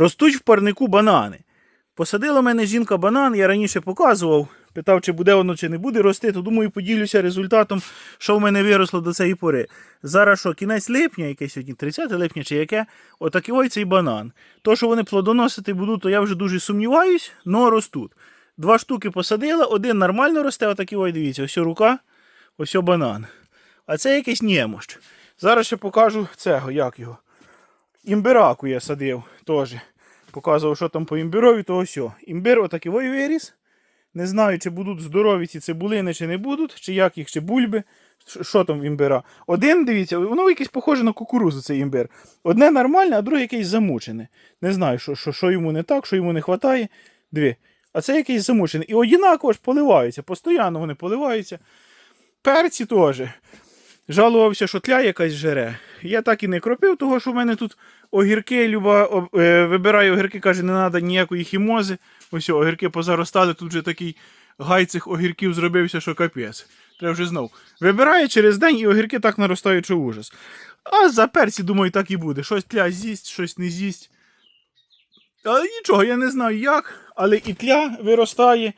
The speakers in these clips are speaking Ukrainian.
Ростуть в парнику банани. Посадила мене жінка банан, я раніше показував, питав, чи буде воно, чи не буде рости, то думаю, поділюся результатом, що в мене виросло до цієї пори. Зараз що, кінець липня, яке сьогодні, 30 липня чи яке, отакий ой цей банан. То, що вони плодоносити будуть, то я вже дуже сумніваюсь, але ростуть. Два штуки посадила, один нормально росте, отакий ой, дивіться, ось рука, ось банан. А це якийсь немощ. Зараз ще покажу цього, як його. Імбираку я садив теж. Показував, що там по імбирові, то ось. Імбир отакий виріс. Не знаю, чи будуть здорові ці цибулини, чи не будуть, чи як їх, чи бульби. Що там в імбира? Один, дивіться, воно якесь похоже на кукурузу, цей імбир. Одне нормальне, а друге якесь замучене. Не знаю, що, що, що йому не так, що йому не вистачає. Дві. А це якийсь замучений. І однаково ж поливаються, постійно вони поливаються. Перці теж. Жалувався, що тля якась жере. Я так і не кропив, того що в мене тут огірки, Люба об- е, вибирає огірки, каже, не треба ніякої хімози. Ось огірки позаростали, тут вже такий гай цих огірків зробився, що капець. Треба вже знов. Вибирає через день і огірки так наростають, що ужас. А за перці, думаю, так і буде. Щось тля з'їсть, щось не з'їсть. Але нічого, я не знаю як, але і тля виростає,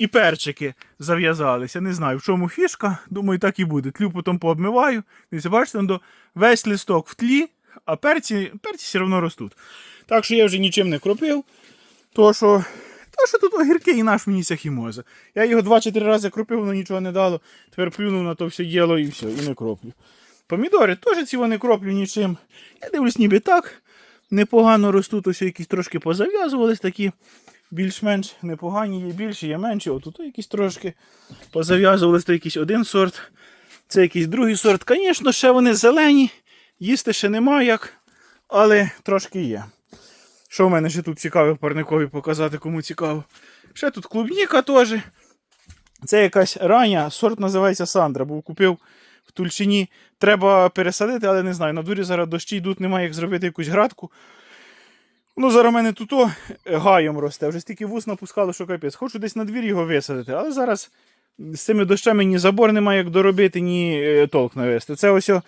і перчики зав'язалися. Не знаю, в чому фішка. Думаю, так і буде. Тлю потім пообмиваю. Бачите, весь листок в тлі, а перці, перці все одно ростуть. Так що я вже нічим не кропив. То що, то, що тут огірки і наш мені ця хімоза. Я його 2-4 рази кропив, воно нічого не дало. Тепер плюнув на то все діло і все, і не кроплю. Помідори теж ці вони кроплю нічим. Я дивлюсь, ніби так. Непогано ростуть, ось якісь трошки позав'язувались такі більш-менш непогані, є більші, є менші. Отут якісь трошки позав'язувались, то якийсь один сорт, це якийсь другий сорт. Звісно, ще вони зелені, їсти ще нема як, але трошки є. Що в мене ще тут цікаве парникові показати, кому цікаво. Ще тут клубніка теж. Це якась рання, сорт називається Сандра. Був купив в Тульчині. Треба пересадити, але не знаю. На дворі зараз дощі йдуть, немає як зробити якусь градку. Ну, зараз в мене тут гаєм росте. Вже стільки вус напускало, що капець. Хочу десь на двір його висадити, але зараз з цими дощами ні забор немає як доробити, ні е, толк навести. Це ось о,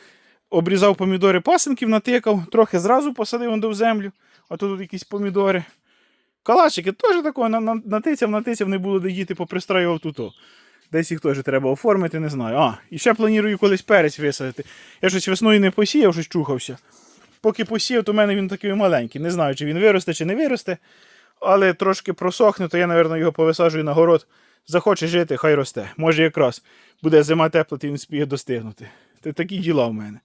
обрізав помідори пасенків, натикав, трохи зразу посадив он в землю, а то тут якісь помідори. Калачики теж такого на- на- натицяв, натицяв, не було де діти, попристраював тут. Десь їх теж треба оформити, не знаю. А, і ще планую колись перець висадити. Я щось весною не посіяв, щось чухався. Поки посів, то в мене він такий маленький. Не знаю, чи він виросте, чи не виросте. Але трошки просохне, то я, мабуть, його повисаджую на город. Захоче жити, хай росте. Може якраз буде зима тепла, і він спіє достигнути. Це такі діла в мене.